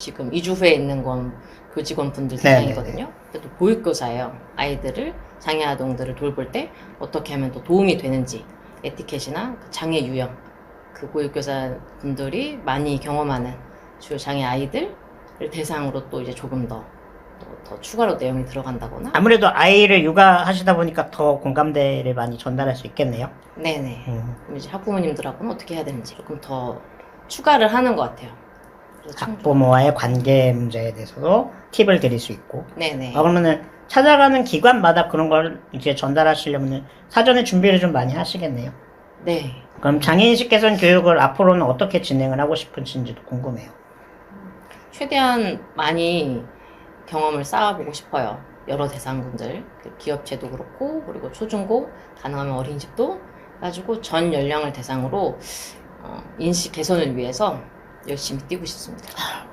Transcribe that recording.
지금 이주 후에 있는 건 교직원분들 네, 대상이거든요. 그래도 보육교사예요. 아이들을 장애 아동들을 돌볼 때 어떻게 하면 더 도움이 되는지 에티켓이나 그 장애 유형 그 보육교사 분들이 많이 경험하는 주요 장애 아이들을 대상으로 또 이제 조금 더, 또, 더 추가로 내용이 들어간다거나 아무래도 아이를 육아하시다 보니까 더 공감대를 많이 전달할 수 있겠네요. 네네 음. 그럼 이제 학부모님들하고는 어떻게 해야 되는지 조금 더 추가를 하는 것 같아요. 학부모와의 관계 문제에 대해서도 팁을 드릴 수 있고. 네네 아, 그러면은 찾아가는 기관마다 그런 걸 이제 전달하시려면 사전에 준비를 좀 많이 하시겠네요. 네 그럼 장애인식 개선 교육을 앞으로는 어떻게 진행을 하고 싶은지도 궁금해요. 최대한 많이 경험을 쌓아보고 싶어요. 여러 대상군들, 그 기업체도 그렇고, 그리고 초중고, 가능하면 어린이집도 가지고 전 연령을 대상으로 어, 인식 개선을 위해서 열심히 뛰고 싶습니다.